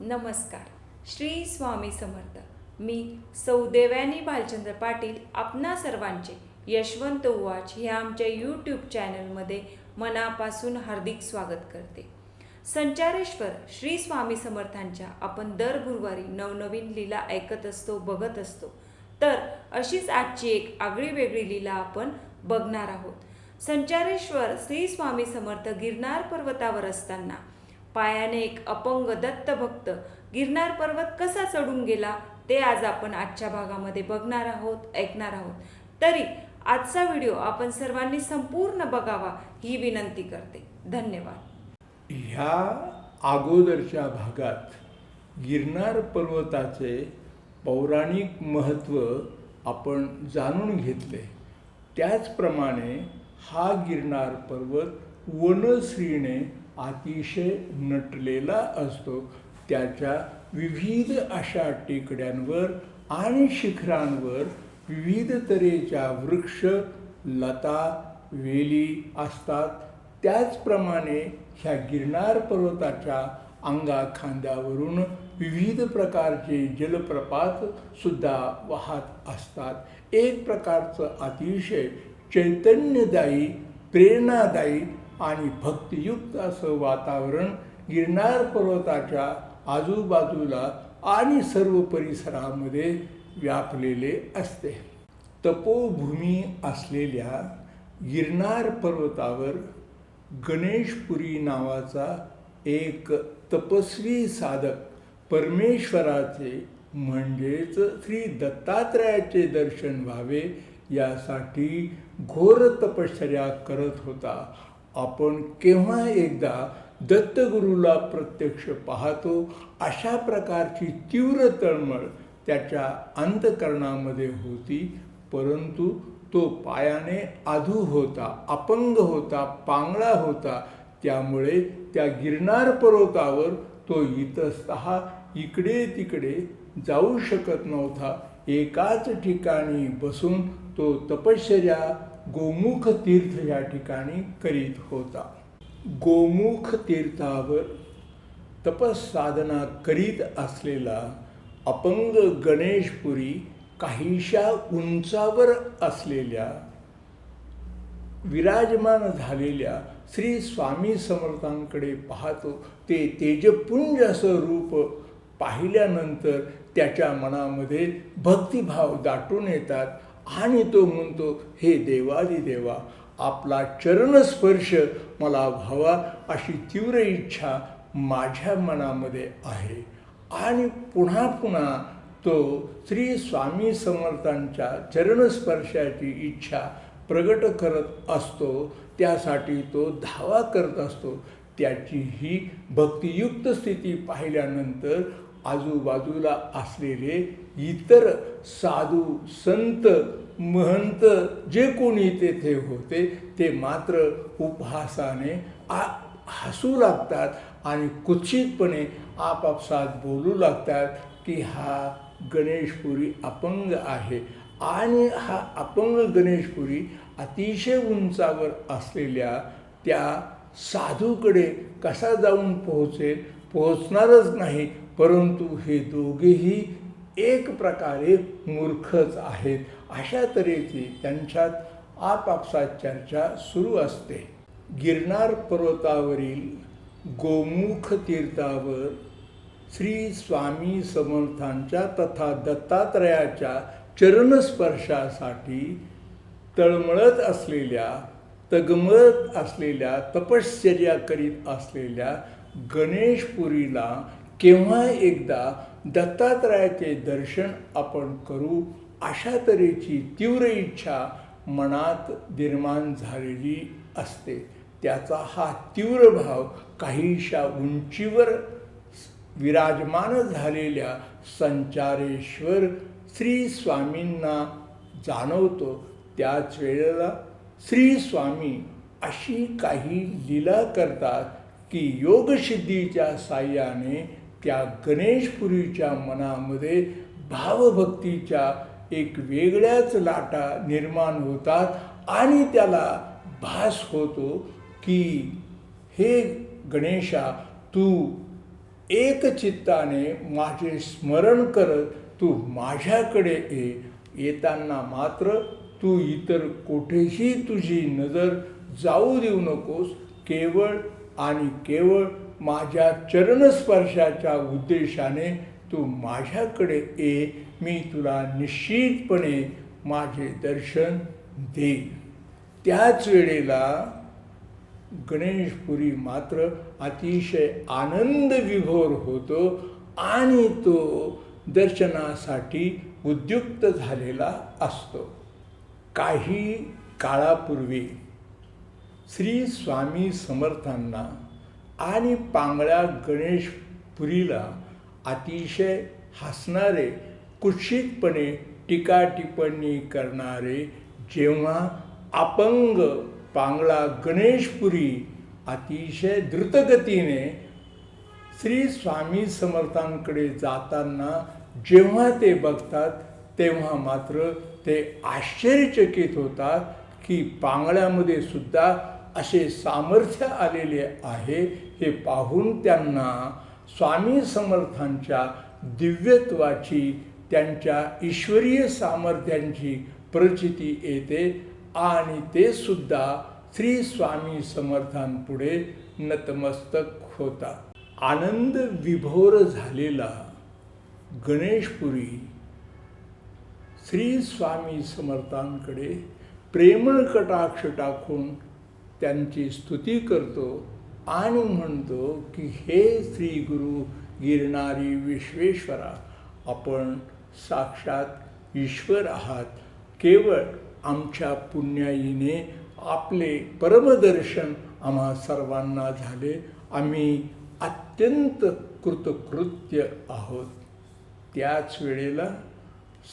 नमस्कार. श्री स्वामी समर्थ. मी सौदेव्यानी भालचंद्र पाटील आपणा सर्वांचे यशवंत उवाच ह्या आमच्या यूट्यूब चॅनलमध्ये मनापासून हार्दिक स्वागत करते. संचारेश्वर श्री स्वामी समर्थांच्या आपण दर गुरुवारी नवनवीन लीला ऐकत असतो बघत असतो. तर अशीच आजची एक आगळी वेगळी लीला आपण बघणार आहोत. संचारेश्वर श्री स्वामी समर्थ गिरनार पर्वतावर असताना पायाने एक अपंग दत्त भक्त गिरनार पर्वत कसा चढून गेला ते आज आपण आजच्या भागामध्ये बघणार आहोत ऐकणार आहोत. तरी आजचा व्हिडिओ आपण सर्वांनी संपूर्ण बघावा ही विनंती करते. धन्यवाद. ह्या अगोदरच्या भागात गिरनार पर्वताचे पौराणिक महत्त्व आपण जाणून घेतले. त्याचप्रमाणे हा गिरनार पर्वत वनश्रीने अतिशय नटलेला असतो. त्याच्या विविध अशा टेकड्यांवर आणि शिखरांवर विविध तऱ्हेच्या वृक्ष लता वेली असतात. त्याचप्रमाणे ह्या गिरनार पर्वताच्या अंगाखांद्यावरून विविध प्रकारचे जलप्रपात सुद्धा वाहत असतात. एक प्रकारचं अतिशय चैतन्यदायी प्रेरणादायी आणि भक्तियुक्त असं वातावरण गिरनार पर्वताच्या आजूबाजूला आणि सर्व परिसरामध्ये व्यापलेले असते. तपोभूमी असलेल्या गिरनार पर्वतावर गणेशपुरी नावाचा एक तपस्वी साधक परमेश्वराचे म्हणजेच श्री दत्तात्रयाचे दर्शन व्हावे यासाठी घोर तपश्चर्या करत होता. आपण केव्हा एकदा दत्तगुरूला प्रत्यक्ष पाहतो अशा प्रकारची तीव्र तळमळ त्याच्या अंतकरणामध्ये होती परंतु तो पायाने आधू होता अपंग होता पांगळा होता. त्यामुळे त्या गिरनार पर्वतावर तो इतस्तः इकडे तिकडे जाऊ शकत नव्हता. एकाच ठिकाणी बसून तो तपश्चर्या गोमुख तीर्थ या ठिकाणी करीत होता. गोमुख तीर्थावर तपसाधना करीत असलेला अपंग गणेशपुरी काहीशा उंचावर असलेल्या विराजमान झालेल्या श्री स्वामी समर्थांकडे पाहतो. ते तेजपुंज असं रूप पाहिल्यानंतर त्याच्या मनामध्ये भक्तिभाव दाटून येतात. आणि तो म्हणतो हे देवादी देवा आपला चरणस्पर्श मला व्हावा अशी तीव्र इच्छा माझ्या मनामध्ये आहे. आणि पुन्हा पुन्हा तो श्री स्वामी समर्थांच्या चरणस्पर्शाची इच्छा प्रगट करत असतो त्यासाठी तो धावा करत असतो. त्याची ही भक्तियुक्त स्थिती पाहिल्यानंतर आजूबाजूला असलेले इतर साधू संत महंत जे कोणी तेथे होते ते मात्र उपहासाने आ हसू लागतात आणि कुत्सितपणे आपापसात बोलू लागतात की हा गणेशपुरी अपंग आहे. आणि हा अपंग गणेशपुरी अतिशय उंचावर असलेल्या त्या साधूकडे कसा जाऊन पोहोचेल? पोहोचणारच नाही परंतु हे दोघेही एक प्रकारे मूर्खच आहेत. अशा तऱ्हेची त्यांच्यात आपापसात चर्चा सुरू असते. गिरनार पर्वतावरील गोमुख तीर्थावर श्री स्वामी समर्थांच्या तथा दत्तात्रयाच्या चरणस्पर्शासाठी तळमळत असलेल्या तगमत असलेल्या तपश्चर्या करीत असलेल्या गणेशपुरीला केव्हा एकदा दत्तात्रयाचे दर्शन आपण करू. अशा तऱ्हेची तीव्र इच्छा मनात निर्माण झालेली असते. त्याचा हा तीव्र भाव काहीशा उंचीवर विराजमान झालेल्या संचारेश्वर श्री स्वामींना जाणवतो. त्याच वेळेला श्री स्वामी अशी काही लीला करतात की योगसिद्धीच्या साह्याने त्या गणेशपुरीच्या मनामध्ये भावभक्तीच्या एक वेगळ्याच लाटा निर्माण होतात आणि त्याला भास होतो की हे गणेशा तू एक चित्ताने माझे स्मरण करत तू माझ्याकडे ये. येताना मात्र तू इतर कुठेही तुझी नजर जाऊ देऊ नकोस. केवळ आणि केवळ माझ्या चरणस्पर्शाच्या उद्देशाने तू माझ्याकडे ये. मी तुला निश्चितपणे माझे दर्शन देईन. त्याच वेळेला गणेशपुरी मात्र अतिशय आनंद विभोर होतो आणि तो दर्शनासाठी उद्युक्त झालेला असतो. काही काळापूर्वी श्री स्वामी समर्थांना आणि पांगळ्या गणेशपुरीला अतिशय हसणारे कुत्सितपणे टीका टिप्पणी करणारे जेव्हा अपंग पांगळा गणेशपुरी अतिशय द्रुतगतीने श्री स्वामी समर्थांकडे जाताना जेव्हा ते बघतात तेव्हा मात्र ते आश्चर्यचकित होतात की पांगळ्यामध्ये सुद्धा असे सामर्थ्य आलेले आहे हे पाहून त्यांना स्वामी समर्थांच्या दिव्यत्वाची त्यांच्या ईश्वरीय सामर्थ्यांची प्रचिती येते आणि ते सुद्धा श्री स्वामी समर्थांपुढे नतमस्तक होतात. आनंद विभोर झालेला गणेशपुरी श्री स्वामी समर्थांकडे प्रेमळ कटाक्ष टाकून त्यांची स्तुती करतो आणि म्हणतो की हे श्री गुरु गिरणारी विश्वेश्वरा आपण साक्षात ईश्वर आहात. केवळ आमच्या पुण्याईने आपले परमदर्शन आम्हा सर्वांना झाले. आम्ही अत्यंत कृतकृत्य आहोत. त्याच वेळेला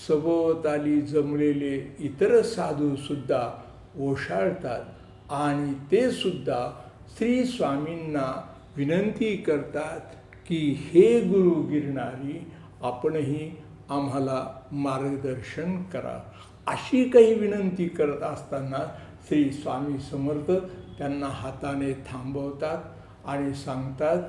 सभोवताली जमलेले इतर साधूसुद्धा ओशाळतात. आणि ते सुद्धा श्री स्वामींना विनंती करतात की हे गुरु गिरणारी आपणही आम्हाला मार्गदर्शन करा. अशी काही विनंती करत असताना श्री स्वामी समर्थ त्यांना हाताने थांबवतात आणि सांगतात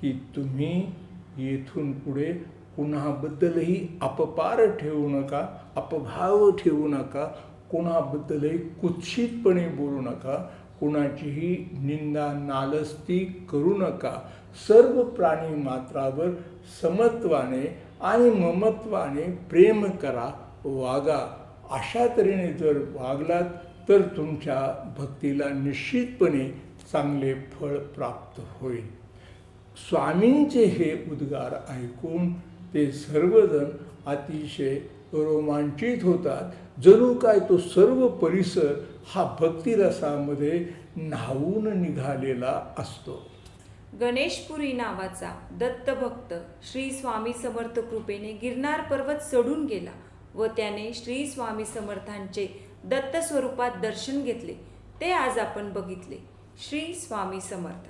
की तुम्ही येथून पुढे कुणाबद्दलही अपपार ठेवू नका अपभाव ठेवू नका. कोणाबद्दलही कुत्सितपणे बोलू नका कुणाचीही निंदा नालस्ती करू नका. सर्व प्राणी मात्रावर समत्वाने आणि ममत्वाने प्रेम करा वागा. अशा तऱ्हेने जर वागलात तर तुमच्या भक्तीला निश्चितपणे चांगले फळ प्राप्त होईल. स्वामींचे हे उद्गार ऐकून ते सर्वजण अतिशय रोमांचित होतात. जणू काय तो सर्व परिसर हा भक्तिरसामध्ये न्हावून निघालेला असतो. गणेशपुरी नावाचा दत्तभक्त श्री स्वामी समर्थ कृपेने गिरनार पर्वत चढून गेला व त्याने श्री स्वामी समर्थांचे दत्त स्वरूपात दर्शन घेतले. ते आज आपण बघितले. श्री स्वामी समर्थ.